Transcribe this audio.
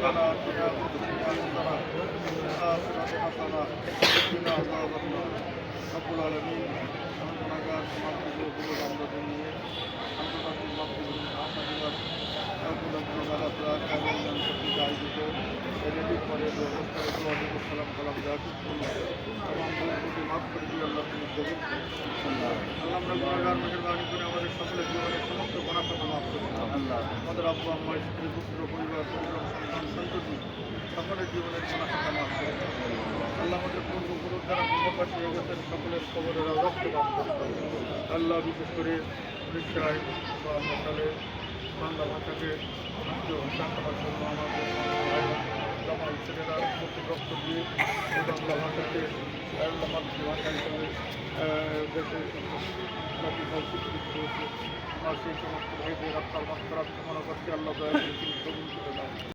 ربنا آتنا في الدنيا حسنة وفي الآخرة حسنة وقنا عذاب النار رب العالمين আমি গুণাগার তোমার পুজো পুজো আমরা নিয়ে আন্তর্জাতিক তোমার পুজো আশা দিলাম রব্বুল আলামিন কামেল নাম সত্যি আয়োজিত এদিক পরে ব্যবস্থায় ওয়ালাইকুম সালাম কালাম জাহাজ এবং প্রতি মাফ করে দিয়ে আল্লাহ তুমি কবুল করুন। আল্লাহ আমরা গুণাগার মেহরবানি করে আমাদের সকলের জীবনের সমস্ত গোনা কথা মাফ করে দাও। আমাদের আব্বা আম্মা স্ত্রী পুত্র পরিবার জীবনের করে আল্লাহ আমাদের পূর্বপুরুষ যারা সকলের খবরের রক্ত দান করে আল্লাহ বিশেষ করে উড়িষ্যায় বা মশালে বাংলা ভাষাকে ভাষা করার জন্য আমাদের ছেলেরা প্রতি রক্ত দিয়ে বাংলা ভাষাকে মাতৃভাষা হিসেবে দেশে জাতিভাবে স্বীকৃতি সমস্ত ভাইদের আপনার মাত্রা আল্লাহ করে তিনি।